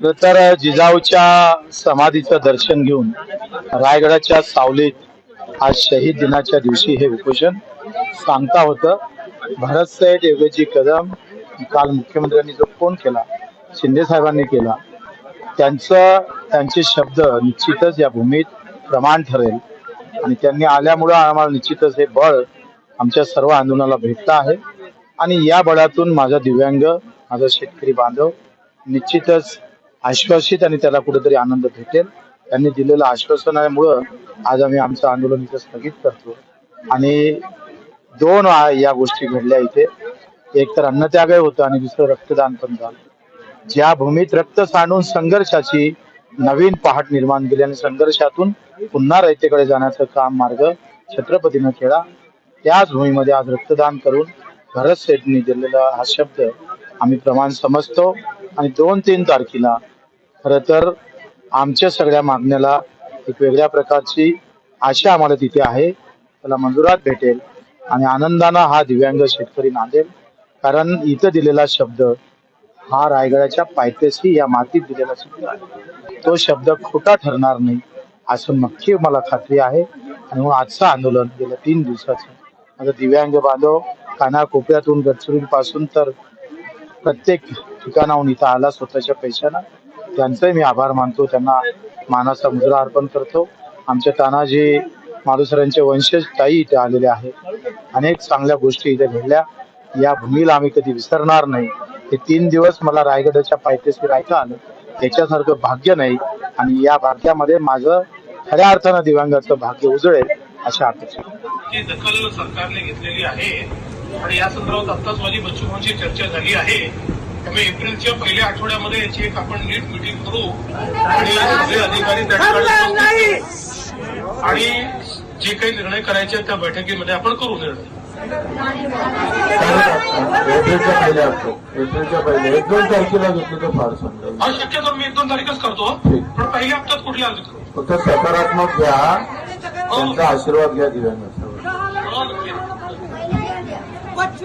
तर जिजाऊच्या समाधीचं दर्शन घेऊन रायगडाच्या सावलीत आज शहीद दिनाच्या दिवशी हे उपोषण सांगता होतं. भरत साहेब कदम काल मुख्यमंत्र्यांनी जो फोन केला शिंदे साहेबांनी केला त्यांचं त्यांचे शब्द निश्चितच या भूमीत प्रमाण ठरेल. आणि त्यांनी आल्यामुळं आम्हाला निश्चितच हे बळ आमच्या सर्व आंदोलनाला भेटलं आहे. आणि या बळातून माझा दिव्यांग माझा शेतकरी बांधव निश्चितच आश्वासित आणि त्याला कुठेतरी आनंद भेटेल. त्यांनी दिलेलं आश्वासनामुळं आज आम्ही आमचं आंदोलन इथं स्थगित करतो. आणि दोन या गोष्टी घडल्या इथे. एक तर अन्नत्यागही होतं आणि दुसरं रक्तदान पण झालं. ज्या भूमीत रक्त सांडून संघर्षाची नवीन पहाट निर्माण केली आणि संघर्षातून पुन्हा रयतेकडे जाण्याचं काम मार्ग छत्रपतीनं केला त्याच भूमीमध्ये आज रक्तदान करून भरत शेठनी दिलेला हा शब्द आम्ही प्रमाण समजतो. आणि दोन तीन तारखेला खर तर आमच्या सगळ्या मागण्याला एक वेगळ्या प्रकारची आशा आम्हाला तिथे आहे. त्याला मंजुरात भेटेल आणि आनंदानं हा दिव्यांग शेतकरी नांदेल कारण इथं दिलेला शब्द हा रायगडाच्या पायथ्याशी या मातीत दिलेला शब्द आहे. तो शब्द खोटा ठरणार नाही असं नक्की मला खात्री आहे. आणि मग आजचं आंदोलन गेल्या तीन दिवसाचं. माझं दिव्यांग बांधव कानाकोपऱ्यातून गडचिरोलीपासून तर प्रत्येक ठिकाणाहून इथं आला स्वतःच्या पैशानं. त्यांचंही मी आभार मानतो. त्यांना मानाचा मुद्रा अर्पण करतो. आमच्या तानाजी मालुसरांचे वंशज ताई इथे आलेले आहेत. अनेक चांगल्या गोष्टी इथे घडल्या. या भूमीला आम्ही कधी विसरणार नाही. हे तीन दिवस मला रायगडाच्या पायथ्याशी राहायचं आलं. त्याच्यासारखं भाग्य नाही. आणि या भाग्यामध्ये माझं खऱ्या अर्थानं दिव्यांगाचं भाग्य उजळेल अशा अपेक्षा. दखल सरकारने घेतलेली आहे. आणि या संदर्भात आताच माझी बच्चूभाऊंची चर्चा झाली आहे. त्यामुळे एप्रिलच्या पहिल्या आठवड्यामध्ये याची एक आपण नीट मिटिंग करू. आणि सगळे अधिकारी त्या ठिकाणी. आणि जे काही निर्णय करायचे त्या बैठकीमध्ये आपण करू निर्णय. एप्रिलच्या पहिले असतो एप्रिलच्या पहिले एक दोन तारखेला घेतलं तर फार चांगलं हा शक्यतो मी एक दोन तारीखच करतो. पण पहिल्या हप्त्यात कुठल्या फक्त सकारात्मक घ्या. त्यांचा आशीर्वाद घ्या हो, नक्की.